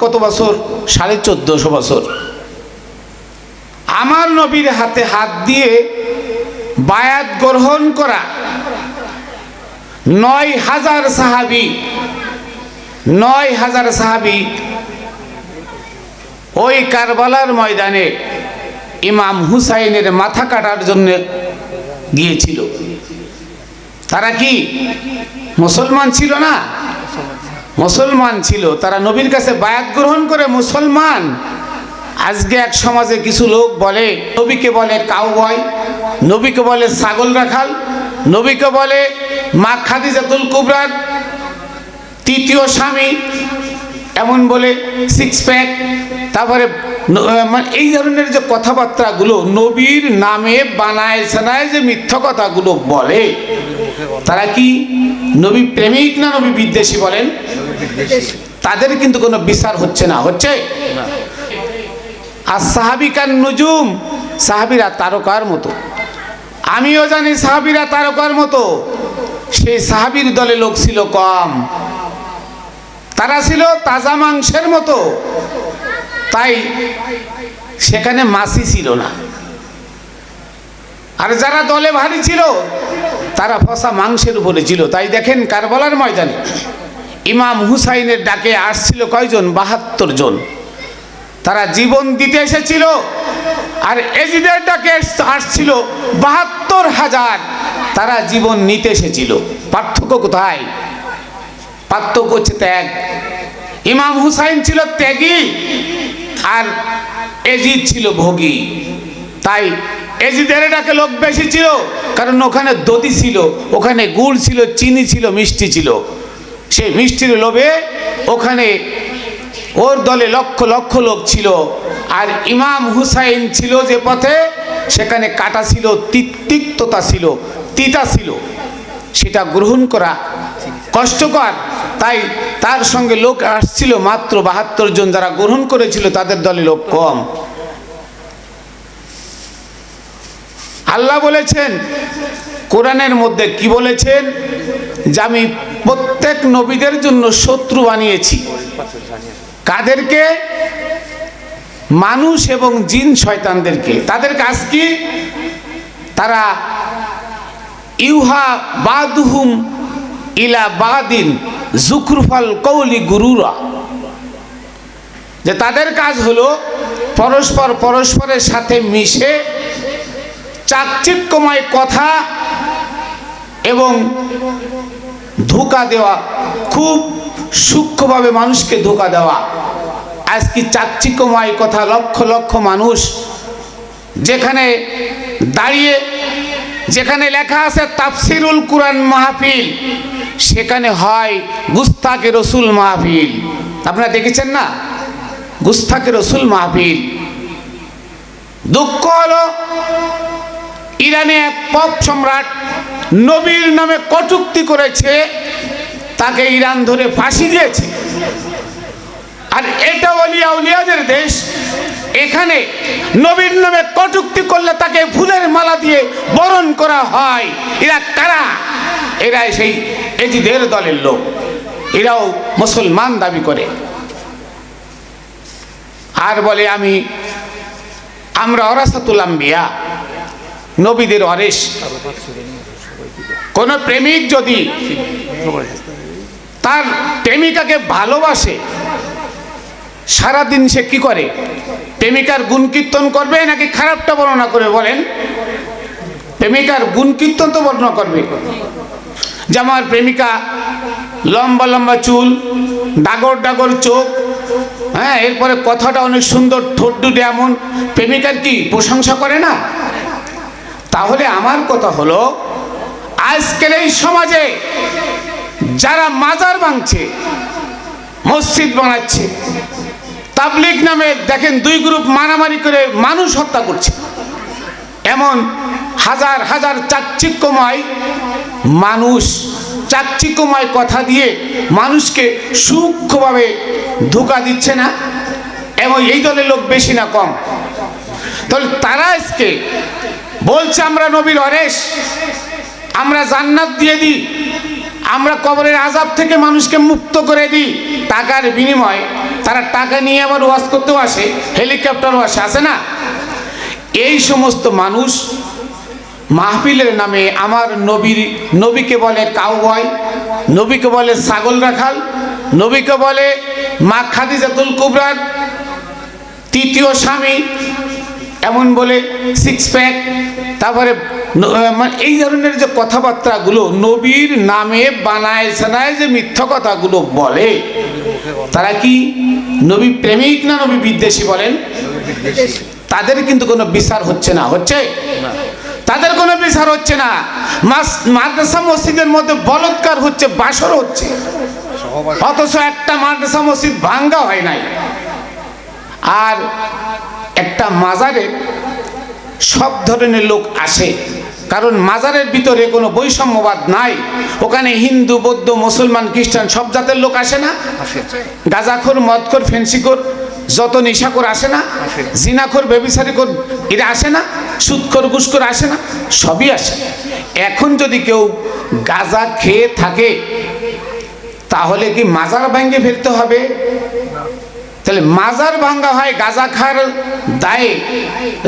কত বছর? সাড়ে চোদ্দশো বছর। আমার নবীর হাতে হাত দিয়ে বায়াত গ্রহণ করা নয় হাজার সাহাবি, নয় হাজার সাহাবি ওই কারবালার ময়দানে ইমাম হুসাইনের মাথা কাটার জন্য গিয়েছিল। তারা কি মুসলমান ছিল না? মুসলমান ছিল, তারা নবীর কাছে বায়াত গ্রহণ করে মুসলমান। আজকে এক সমাজে কিছু লোক বলে, নবীকে বলে কাউ বয় নবীকে বলে ছাগল রাখাল, নবীকে বলে মা খাদিজাতুল কুবরার তৃতীয় স্বামী, এমন বলে সিক্স প্যাক তারপরে মানে এই ধরনের যে কথাবার্তাগুলো নবীর নামে বানায় সানায় যে মিথ্যা কথাগুলো বলে, তারা কি নবী প্রেমিক না নবী বিদ্বেষী বলেন? তাদের কিন্তু কোনো বিচার হচ্ছে না, হচ্ছে? আর সাহাবিকার নজুম, সাহাবিরা তারকার মতো। আমিও জানি সাহাবিরা তারকার মতো। সেই সাহাবির দলে লোক ছিল কম। তারা ছিল তাজা মাংসের মতো। তাই সেখানে মাসি ছিল না। আর যারা দলে ভারী ছিল, তারা ফসা মাংসের উপরে ছিল। তাই দেখেন কারবালার ময়দানে ইমাম হুসাইনের ডাকে আসছিল কয়জন? বাহাত্তর জন। তারা জীবন দিতে এসেছিল আর এজিদের ডাকে আসছিল বাহাত্তর হাজার। তারা জীবন নিতে এসেছিল। পার্থক্য কোথায়? পার্থক্য হচ্ছে ত্যাগ। ইমাম হুসাইন ছিল ত্যাগী আর এজিদ ছিল ভোগী। তাই এজিদের ডাকে লোক বেশি ছিল, কারণ ওখানে দধি ছিল, ওখানে গুড় ছিল, চিনি ছিল, মিষ্টি ছিল। সেই মিষ্টির লোভে ওখানে ওর দলে লক্ষ লক্ষ লোক ছিল। আর ইমাম হুসাইন ছিল যে পথে, সেখানে কাটা ছিল তিক- তিক্ততা ছিল, তিতা ছিল। সেটা গ্রহণ করা কষ্টকর। তাই তার সঙ্গে লোক আসছিল মাত্র বাহাত্তর জন যারা গ্রহণ করেছিল, তাদের দলে লোক কম। আল্লাহ বলেছেন, কোরআনের মধ্যে কি বলেছেন? যে আমি প্রত্যেক নবীদের জন্য শত্রু বানিয়েছি। কাদেরকে? মানুষ এবং জিন শয়তানদেরকে। তাদের কাজ কি? তারা ইউহা বাদহুম ইলা বাদিন জুকরুফাল কৌলি গুরুরা। যে তাদের কাজ হলো পরস্পর পরস্পরের সাথে মিশে চাকচিক্যময় কথা এবং ধোকা দেওয়া, খুব সূক্ষ্মভাবে মানুষকে ধোকা দেওয়া। আজকে চাকচিক্যময় কথা, লক্ষ লক্ষ মানুষ যেখানে দাঁড়িয়ে, যেখানে লেখা আছে, তাফসিরুল কুরআন মাহফিল, সেখানে হয় গুস্তাকে রসুল মাহফিল। আপনারা দেখেছেন না? গুস্তাকে রসুল মাহফিল। দুঃখ হলো ইরানে এক পপ সম্রাট নবীর নামে কটুক্তি করেছে, তাকে ইরান ধরে ফাঁসি দিয়েছে। আর এটা অলিয়া উলিয়াদের দেশ, এখানে নবীর নামে কটুক্তি করলে তাকে ফুলের মালা দিয়ে বরণ করা হয়। এরা কারা? এরা সেই এজিদের দলের লোক। এরাও মুসলমান দাবি করে। আর বলে আমি, আমরা অরাসাতুল আম্বিয়া। নবীদের অরেশ কোন প্রেমিক যদি তার প্রেমিকাকে ভালোবাসে, সারাদিন সে কি করে? প্রেমিকার গুণ কীর্তন করবে নাকি খারাপটা বর্ণনা করে বলেন? প্রেমিকার গুণ কীর্তন তো বর্ণনা করবে। যে আমার প্রেমিকা লম্বা লম্বা চুল, ডাগর ডাগর চোখ হ্যাঁ এরপরে কথাটা অনেক সুন্দর, ঠোঁট দুটে এমন। প্রেমিকার কি প্রশংসা করে না? তাহলে আমার কথা হলো, আজকের এই সমাজে যারা মাজার ভাঙছে, মসজিদ বানাচ্ছে, তাবলিগ নামে দেখেন দুই গ্রুপ মারামারি করে মানুষ হত্যা করছে। এমন হাজার হাজার চাকচিক্যময় মানুষ, চাকচিক্যময় কথা দিয়ে মানুষকে সূক্ষ্মভাবে ধোকা দিচ্ছে না? এবং এই দলের লোক বেশি না, কম। তাহলে তারা আজকে বলছে, আমরা নবীর অরেশ। আমরা জান্নাত দিয়ে দিই। আমরা কবরের আজাব থেকে মানুষকে মুক্ত করে দিই। টাকার বিনিময়ে তারা টাকা নিয়ে আবার ওয়াজ করতেও আসে, হেলিকপ্টারও আসে আসে না? এই সমস্ত মানুষ মাহফিলের নামে আমার নবীর, নবীকে বলে কাউবয়, নবীকে বলে ছাগল রাখাল, নবীকে বলে মা খাদিজাতুল কুবরার তৃতীয় স্বামী এমন বলে সিক্স প্যাক তারপরে মানে এই ধরনের যে কথাবার্তাগুলো নবীর নামে বানায়, সানায় যে মিথ্যা কথাগুলো বলে, তারা কি নবী প্রেমিক না নবী বিদ্বেষী বলেন? তাদের কিন্তু কোনো বিচার হচ্ছে না, হচ্ছে? তাদের কোনো বিচার হচ্ছে না। মাদ্রাসা মসজিদের মধ্যে বলৎকার হচ্ছে, বাসর হচ্ছে। অথচ একটা মাদ্রাসা মসজিদ ভাঙ্গা হয় নাই। আর একটা মাজারে সব ধরনের লোক আসে। কারণ মাজারের ভিতরে কোনো বৈষম্যবাদ নাই। ওখানে হিন্দু বৌদ্ধ মুসলমান খ্রিস্টান সব জাতের লোক আসে না। গাজাখোর মদখোর ফেন্সিখোর যত নেশাখোর আসে না। জিনাখোর বেবিসারিখোর এরা আসে না। সুদখোর ঘুষখোর আসে না। সবই আসে। এখন যদি কেউ গাজা খেয়ে থাকে তাহলে কি মাজার ভেঙে ফেলতে হবে? তাহলে মাজার ভাঙ্গা হয়, গাজা খার দায়ে।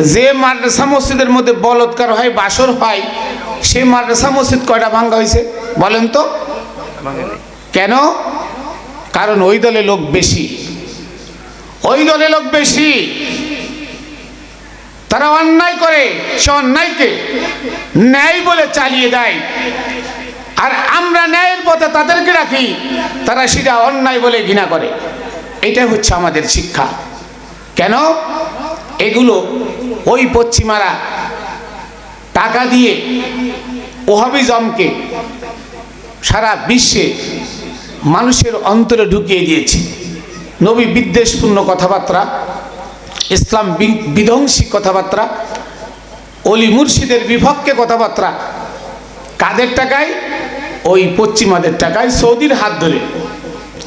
যে মাদ্রাসা মসজিদের মধ্যে বলৎকার হয়, বাসর হয়, সেই মাদ্রাসা মসজিদ কয়টা ভাঙ্গা হয়েছে? বলেন তো। কেন? কারণ ওই দলে লোক বেশি। ওই দলে লোক বেশি। তারা অন্যায় করে, সে অন্যায়কে ন্যায় বলে চালিয়ে দেয়। আর আমরা ন্যায়ের পথে তাদেরকে রাখি, তারা সেটা অন্যায় বলে ঘৃণা করে। এটাই হচ্ছে আমাদের শিক্ষা। কেন? এগুলো ওই পশ্চিমারা টাকা দিয়ে ওহাবিজমকে সারা বিশ্বে মানুষের অন্তরে ঢুকিয়ে দিয়েছে। নবী বিদ্বেষপূর্ণ কথাবার্তা, ইসলাম বিধ্বংসী কথাবার্তা, অলি মুর্শিদের বিপক্ষে কথাবার্তা, কাদের টাকায়? ওই পশ্চিমাদের টাকায়, সৌদির হাত ধরে।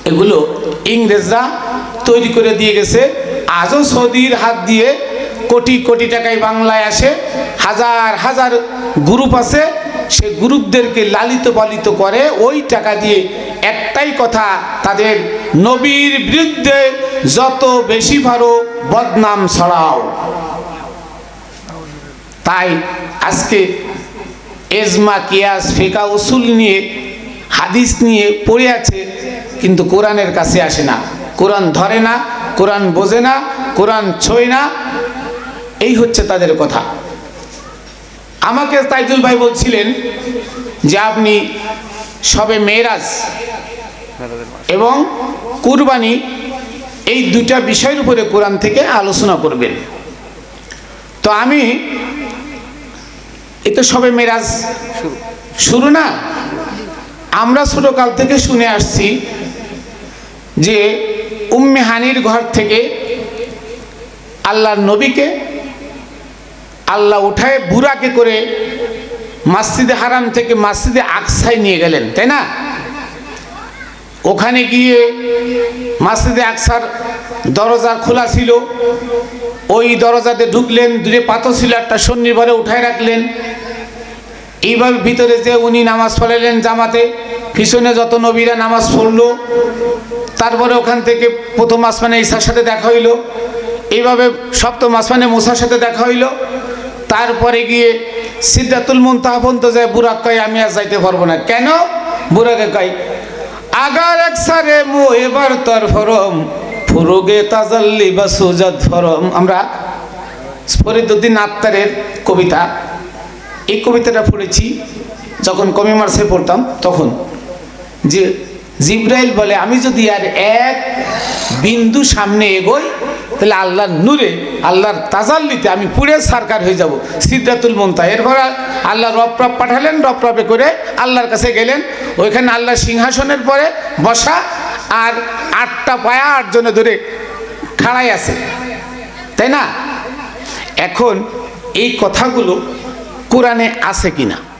এগুলো ইংরেজরা তৈরি করে দিয়ে গেছে। আজও সৌদির হাত দিয়ে কোটি কোটি টাকায় বাংলায় আসে। হাজার হাজার গ্রুপ আছে। সে গ্রুপদেরকে লালিত পালিত করে। ওই টাকা দিয়ে একটাই কথা, তাদের নবীর বিরুদ্ধে যত বেশি পারো বদনাম ছড়াও। তাই আজকে এজমা, কিয়াস, ফেকা উসুল নিয়ে, হাদিস নিয়ে পড়ে আছে, কিন্তু কোরআনের কাছে আসে না। কোরআন ধরে না, কোরআন বোঝে না, কোরআন ছোয় না। এই হচ্ছে তাদের কথা। আমাকে তাইজুল ভাই বলছিলেন যে আপনি সবে মেয়েরাজ এবং কুরবানি এই দুটা বিষয়ের উপরে কোরআন থেকে আলোচনা করবেন। তো আমি, এ তো সবে মেরাজ শুরু না? আমরা ছোটকাল থেকে শুনে আসছি যে উম্মে হানির ঘর থেকে আল্লাহর নবীকে, আল্লাহ উঠায় বুড়াকে করে মাসজিদে হারাম থেকে মাসজিদে আকসায় নিয়ে গেলেন, তাই না? ওখানে গিয়ে মাসজিদে আকসার দরজা খোলা ছিল, ওই দরজাতে ঢুকলেন দূরে পাথর ছিল, একটা সন্নির্ভরে উঠায় রাখলেন। এইভাবে ভিতরে যে উনি নামাজ পড়ালেন জামাতে। পিছনে যত নবীরা নামাজ পড়ল, তারপরে ওখান থেকে প্রথম আসমানে ঈশার সাথে দেখা হইল। এইভাবে সপ্তম আসমানে মুসার সাথে দেখা হইল। তারপরে গিয়ে সিদ্ধাতুল মুনতাহা পর্যন্ত যায় বুড়াক কয়, আমি আর যাইতে পারব না। কেন? বুড়াকে কয়, আগার এক সারে মো এবার তর ফরম, ফুরুগে তাজাল্লি বা সুজাদ ফরম। আমরা ফরিদুদ্দিন আত্মারের কবিতা, এই কবিতাটা পড়েছি, যখন কমি মার্সে পড়তাম, তখন। যে জিব্রাইল বলে, আমি যদি আর এক বিন্দু সামনে এগোই, তাহলে আল্লাহর নূরে, আল্লাহর তাজাল্লিতে আমি পুরে সারকার হয়ে যাব। সিদ্ধাতুল মন্তা এরপর আল্লাহ রপ্রাপ পাঠালেন রপ্রাপে করে আল্লাহর কাছে গেলেন। ওইখানে আল্লাহ সিংহাসনের পরে বসা আর আটটা পায়া আটজনে ধরে খাড়াই আছে। তাই না? এখন এই কথাগুলো কোরআনে আছে কিনা?